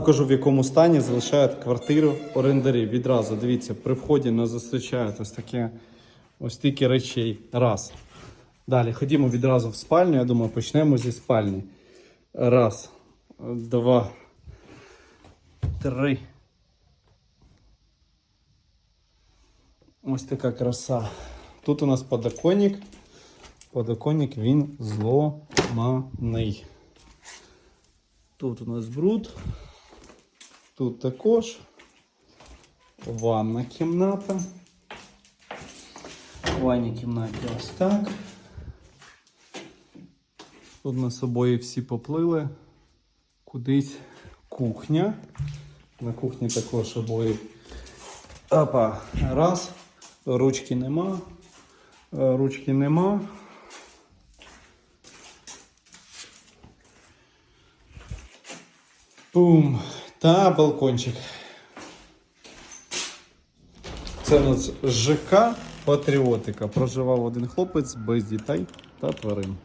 покажу в якому стані залишають квартиру орендарі. Відразу дивіться, при вході нас зустрічають ось таке ось стільки речей. Раз. Далі ходімо відразу в спальню. Я думаю, почнемо зі спальні. Раз, два, три. Ось така краса. Тут у нас подоконник. Подоконник він зломаний. Тут у нас бруд. Тут також ванна кімната. В ванній кімнаті ось так. Тут на собою всі поплили. Кудись кухня. На кухні також обої. Опа. Раз. Ручки нема. Е, Ручки нема. Бум. Та балкончик. Це у нас ЖК Патріотика. Проживав один хлопець без дітей та тварин.